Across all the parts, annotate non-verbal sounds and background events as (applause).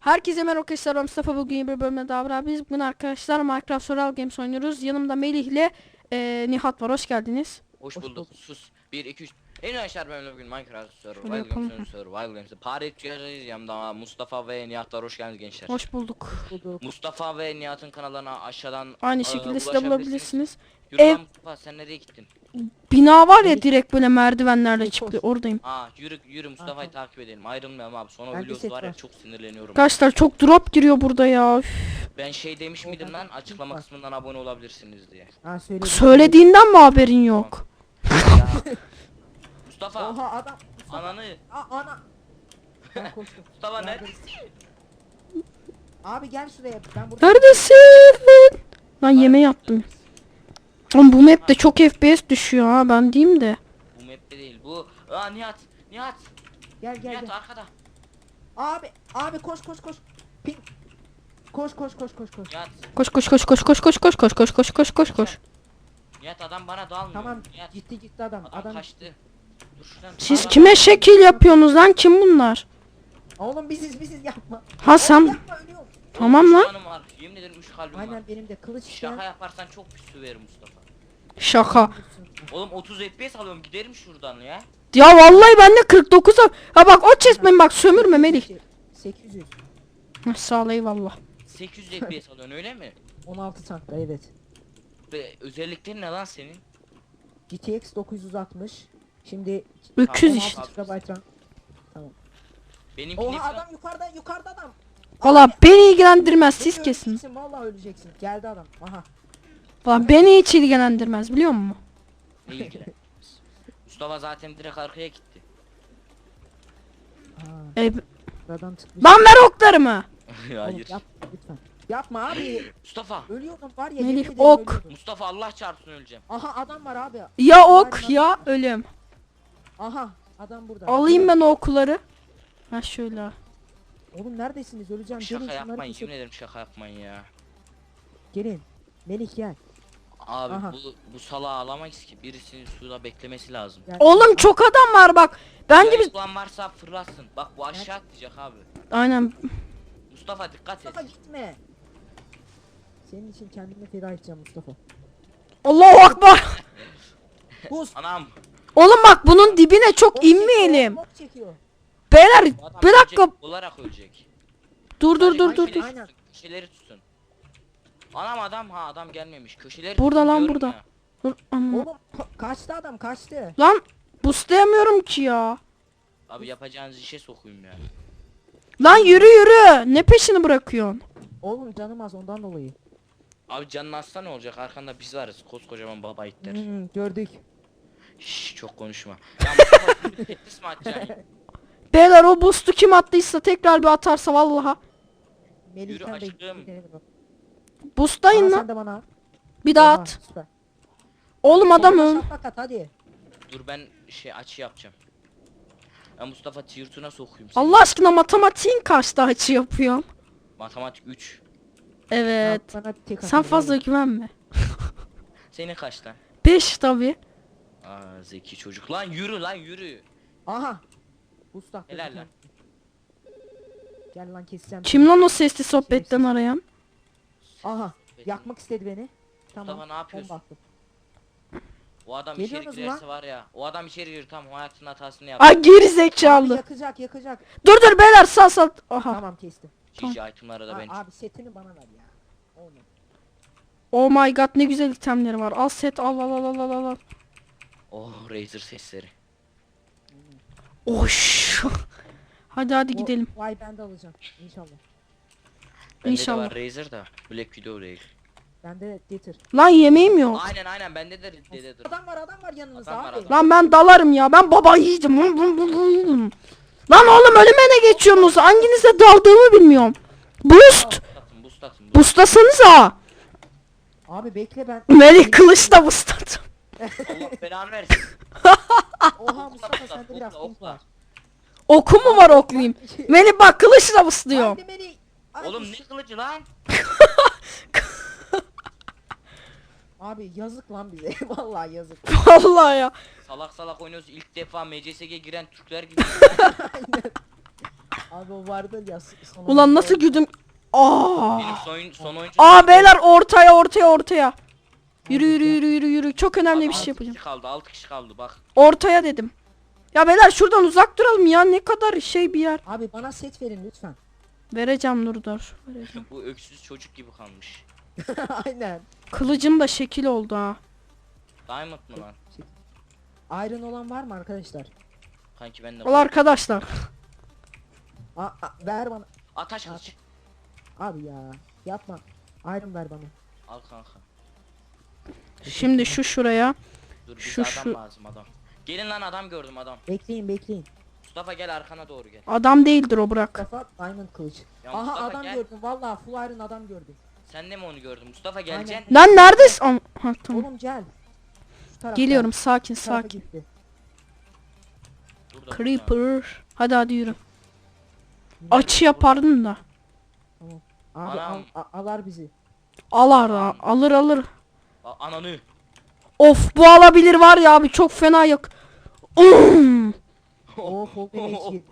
Herkese merhaba arkadaşlar ben Mustafa bugün bir bölümde daha beraberiz. Bugün arkadaşlar Minecraft Survival Games oynuyoruz. Yanımda Melih ile eee, Nihat var. Hoş geldiniz. Hoş bulduk. Sus. 1 2 3. En aşağı ben bugün Minecraft Survival. Games'ın Survival Games'ı par edeceğiz. Yanımda Mustafa ve Nihat var. Hoş geldiniz gençler. Hoş bulduk. Mustafa ve Nihat'ın kanallarına aşağıdan Aynı şekilde siz de ulaşabilirsiniz. bulabilirsiniz. Yürü Ev- lan Mustafa sen nereye gittin? Bina var ya direkt böyle merdivenlerle çıkıyor. Oradayım. Aa yürü yürü Mustafa'yı takip edelim. Ayrılmayalım abi. Sonra set var ya çok sinirleniyorum. Arkadaşlar çok drop giriyor burada ya. Üf. Ben şey demiş miydim lan açıklama kısmından abone olabilirsiniz diye. Ha söyledim. Söylediğinden mi haberin yok? (laughs) Ya. Mustafa Oha adam. ananı Aa, ana. Ben koştum. Mustafa ne? Neredesin? Abi gel şuraya. Ben burada. Neredesin? Lan yeme yaptım. Oğlum bu map'te çok FPS düşüyor ha ben diyeyim de. Bu map'te değil bu. Aa Nihat Nihat Gel gel Nihat gel. arkada. Abi abi koş koş koş. Ping. Koş koş koş koş koş. Nihat Koş koş koş koş koş koş koş koş koş koş koş koş koş. Nihat adam bana dalmıyor. Tamam Nihat gitti gitti adam. adam, Adam. kaçtı. Şuradan. Siz kime şekil yapıyorsunuz lan? Kim bunlar? Oğlum biziz biziz yapma. Ha sen Yapma ölüyorum. tamam lan. canım var. Yemin ederim 3 kalbim var. Aynen benim de kılıç Şaka işte. yaparsan çok pis söverim Mustafa. Şaka. Oğlum 30 FPS alıyorum giderim şuradan ya. Ya vallahi bende 49 a- Ha bak o çizmeyin bak sömürme Melih. 800. Heh, Sağ ol eyvallah. 800 FPS alıyorsun öyle mi? (laughs) 16 tankta evet. Ve özellikleri ne lan senin? GTX 960. Şimdi 300 Tamam, işte. abi. GB RAM. Benimki Oha adam yukarıda yukarıda adam. Valla beni ilgilendirmez siz Beni kesin. öleceksin, Vallahi öleceksin. Geldi adam. Aha. Valla beni hiç ilgilendirmez biliyor musun? Ne ilgilen? (laughs) Mustafa zaten direkt arkaya gitti. Aa, E, buradan tıkmış. lan ver oklarımı. (laughs) Oğlum, Hayır. yapma lütfen. Yapma abi. Mustafa. Ölüyordum var ya. Melih, ederim ok. ölüyordum. Mustafa Allah çarpsın öleceğim. Aha adam var abi. Ya ok ya ölüm. Aha adam burada. Alayım ben o okları. Ha şöyle. Oğlum neredesiniz? Öleceğim. Gelin Şaka şunları yapmayın yemin ederim şaka yapmayın ya. Gelin. Melih gel. Abi Aha. bu bu salağı alamayız ki. Birisinin suda beklemesi lazım. gel. Oğlum çok adam var bak. Ben gibi Yayıklan varsa fırlasın. Bak bu aşağı atlayacak abi. aynen. Mustafa dikkat et. Mustafa gitme. Senin için kendimi feda edeceğim Mustafa. Allahu akbar. (laughs) Buz. Anam. Oğlum bak bunun dibine çok inmeyelim. çekiyor. Beyler bir dakika. olarak ölecek. Dur dur dur dur dur. Aynen. tutsun, Köşeleri tutsun. Anam adam ha adam gelmemiş. Köşeleri Burada lan, diyorum burada. ya. Dur ama. Oğlum ka- (laughs) kaçtı adam kaçtı. Lan boostlayamıyorum ki ya. Abi yapacağınız işe sokuyum ya. Lan yürü yürü. Ne peşini bırakıyorsun? Oğlum canım az ondan dolayı. Abi canın hasta ne olacak? Arkanda biz varız. Koskocaman baba itler. Hmm, gördük. Şşş çok konuşma. Ya (laughs) Mustafa Tetris mi atacaksın? Beyler o boost'u kim attıysa tekrar bir atarsa vallaha. Melih Yürü sen de aşkım. Boostlayın Ana lan. sen de bana. Bir daha at. Süper. Oğlum adam Soluna öl. şaplak at hadi. Dur ben şey açı yapacağım. Ya Mustafa tiyurtuna sokuyum seni. Allah aşkına matematiğin kaçta açı yapıyorsun? Matematik 3. Evet. Bak, bana tek Sen atın, fazla güvenme. Senin kaç lan? 5 tabi. Aa zeki çocuk. Lan yürü lan yürü. Aha. Usta. Helal lan. Gel lan keseceğim. Kim lan o sesli sohbetten arayan? Aha. Yakmak istedi beni. Tamam. Mustafa ne yapıyorsun? bomba attım. O adam içeri Geliyorsunuz girerse lan. var ya. O adam içeri girir tam hayatının hatasını yaptı. Ay geri Abi zekalı. yakacak yakacak. Dur dur beyler sal sal. Aha. Tamam kestim. GG itemları da ben. abi setini bana ver ya. Olmadı. Oh my god ne güzel itemleri var. Al set al al al al al al. Oh Razer sesleri. Oş. (laughs) Hadi hadi O- gidelim. Vay ben de alacağım. İnşallah. Bende İnşallah. de var Razer da. Black Widow değil. Ben de getir. Lan yemeğim yok. Aynen aynen bende de dededir. Adam var adam var yanınızda Adam var, abi. adam. Lan ben dalarım ya. Ben baba yiyeceğim. Lan oğlum ölüme ne geçiyorsunuz? Hanginize daldığımı bilmiyorum. Boost. Boost atın boost atın. boost. Boostlasanıza. Abi bekle ben. Melih kılıç da boost at. Belanı versin. (laughs) Oha Mustafa sende biraz Okla, okla. var. Oku mu var oklayayım? (laughs) Melih bak kılıçla beni. Ay, Oğlum ne kılıcı lan? (laughs) Abi yazık lan bize. Vallahi yazık. Vallahi ya. Salak salak oynuyoruz. İlk defa MCSG'ye giren Türkler gibi. Abi o vardır ya. Ulan nasıl güldüm. Aa. Benim son, son oyuncu. Aa beyler ortaya ortaya ortaya. Yürü yürü yürü yürü yürü. Çok önemli bir şey yapacağım. kişi kaldı 6 kişi kaldı bak. Ortaya dedim. Ya beyler şuradan uzak duralım ya. Ne kadar şey bir yer. Abi bana set verin lütfen. Vereceğim dur dur. Vereceğim. Bu öksüz çocuk gibi kalmış. (laughs) Aynen. Kılıcım da şekil oldu ha. Diamond mı lan? Iron olan var mı arkadaşlar? Kanki ben de. Ol arkadaşlar. Aa, aa, ver bana. Ataş kılıç. Abi ya. Yapma. Iron ver bana. Al kanka. Şimdi şu şuraya. Dur bize Şu- adam şu- lazım adam. Gelin lan adam gördüm adam. Bekleyin bekleyin. Mustafa gel arkana doğru gel. Adam değildir o bırak. Kafa diamond kılıç. Ya Aha Mustafa adam gel. gördüm. Vallahi full iron adam gördüm. Sen de mi onu gördün? Mustafa geleceksin. Lan neredesin? Am- Ha, tamam. Oğlum gel. Şu Geliyorum sakin şu tarafa sakin. gitti. Burada. Creeper. Hadi hadi yürü. Nerede? Açı yapardın da. Abi Anam. al, a- alar bizi. Alar da. Alır alır. Ananı. Of bu alabilir var ya abi çok fena (laughs) (laughs) (laughs) yok. Um. Oo damage yedi.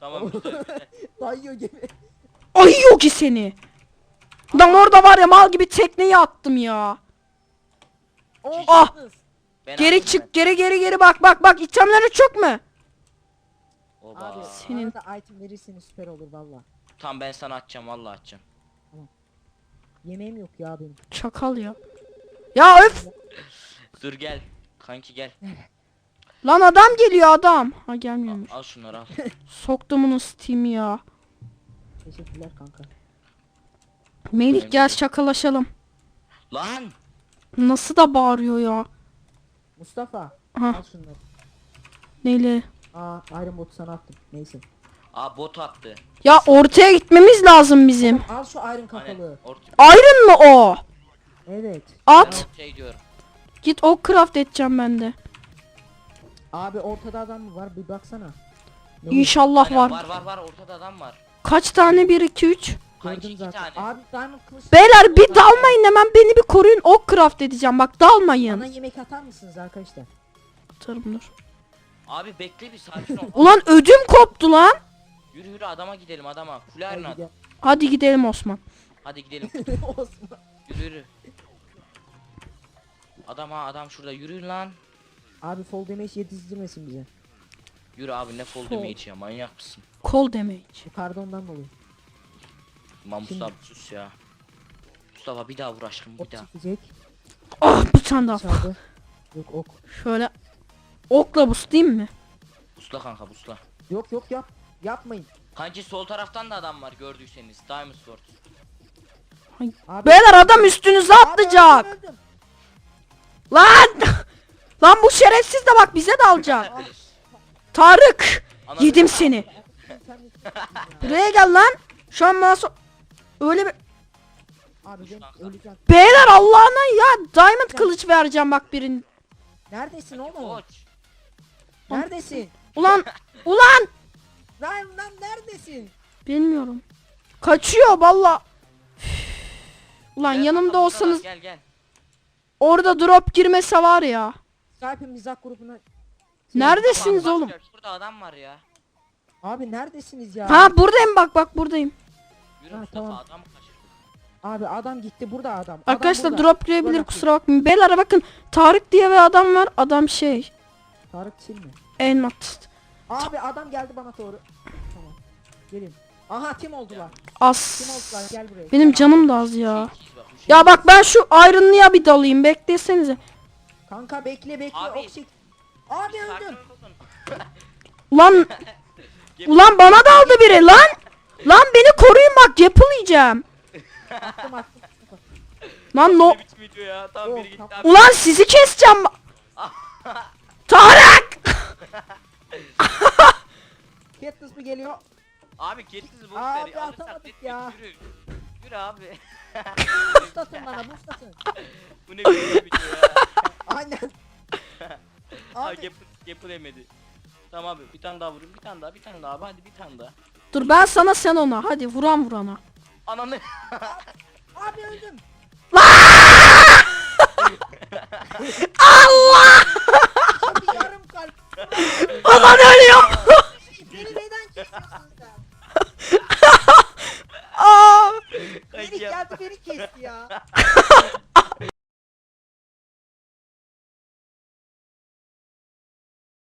Tamam güzel. Dayıyor gibi. Ay yok ki seni. Lan orada var ya mal gibi tekneyi attım ya. Oo, Ah! Ben Geri aldım çık geri geri geri bak bak bak itemleri çok mu? ben. Oba. Abi Senin- bana da item verirseniz süper olur valla. Tamam ben sana atacağım vallahi atacağım. Yemeğim yok ya benim. Çakal ya. Ya öf. Dur gel. Kanki gel. Lan adam geliyor adam. Ha gelmiyormuş. Al şunları al. (laughs) Soktum bunu Steam'i ya. Teşekkürler kanka. Melih gel şakalaşalım. Lan. Nasıl da bağırıyor ya. Mustafa Ha al şunları. neyle? Aa Iron Bot'u sana attım. Neyse. Aa bot attı. Ya ortaya gitmemiz lazım bizim. Al şu Iron kafalı. orta Iron mı o? Evet. At. şey diyorum. Git ok craft edeceğim ben de. Abi ortada adam mı var bir baksana. Ne İnşallah Aynen, var. var var var ortada adam var. Kaç tane 1 2 3? Kanki Gördüm iki zaten. tane. Abi Diamond kılıç. Beyler bir dalmayın hemen beni bir koruyun. Ok craft edeceğim bak dalmayın. Bana yemek atar mısınız arkadaşlar? Atarım dur. Abi bekle bir sakin ol. (laughs) Ulan ödüm koptu lan. yürü yürü adama gidelim adama. Full iron Hadi at. gel. Hadi gidelim Osman. Hadi gidelim. (laughs) Osman. Yürü yürü. Adam ha adam şurada yürü lan. Abi fall damage yetiştirmesin bize. Yürü abi ne fall Fall. damage ya manyak mısın? Kol damage. Yukarıda ondan dolayı. Lan Mustafa sus ya. Mustafa bir daha vur aşkım bir Ok daha. çekecek. Ah bir tane daha. Yok ok. Şöyle. Okla buslayayım mı? Busla kanka busla. Yok yok yap. Yapmayın. Kanki sol taraftan da adam var gördüyseniz. Diamond Sword. Abi. Beyler adam üstünüze Abi atlayacak. öldüm, öldüm. Lan! (laughs) Lan bu şerefsiz de bak bize dalacak. Tarık! Ananı- Yedim seni. Sen- Buraya gel lan. Şu an so- Öyle bir... Abi ben öleceğim. Beyler Allah'ına ya diamond kılıç vereceğim bak birin. Neredesin oğlum? Koç. Neredesin? Ulan! Ulan! Lan lan neredesin? Bilmiyorum. Kaçıyor valla. Ulan Gel yanımda olsanız Gel gel. Orada drop girmese var ya. Skype'in mizah grubuna... Neredesiniz Bak, bak, oğlum? gel, Şurada adam var ya. Abi neredesiniz ya? Ha buradayım bak bak buradayım. Yürü Ha, Mustafa tamam. adam kaçırdık. Abi adam gitti burada adam. Adam Arkadaşlar burada. drop girebilir Bırak. kusura bakmayın. Beyler bakın Tarık diye bir adam var. Adam şey. Tarık Çil mi? Elmat. Abi adam geldi bana doğru. Tamam. Gelin. Aha tim oldular. Tim As. oldular gel buraya. Benim canım da az ya. Şey- Ya bak ben şu Iron'lıya bir dalayım. Beklesenize. Kanka bekle bekle Abi. ok çek. Abi öldüm. Ulan (laughs) ulan bana daldı biri lan. Lan beni koruyun bak yapılayacağım. Attım attım. Lan no. Ne biçim video ya? Tamam Oh, biri gitti tamam. abi. Ulan sizi keseceğim. (laughs) Tarık! Katniss mi geliyor? Abi keritsiz boş Abi. Alırsak atamadık ya. Yürü. Yürü abi. Boost atın bana boost atın. Bu ne biçim video ya? (laughs) Aynen. Ha Abi yapı, yapılemedi. Tamam abi bir tane daha vurayım bir tane daha bir tane daha abi hadi bir tane daha. Dur ben sana sen ona. Hadi vuran vurana. Ananı. abi öldüm.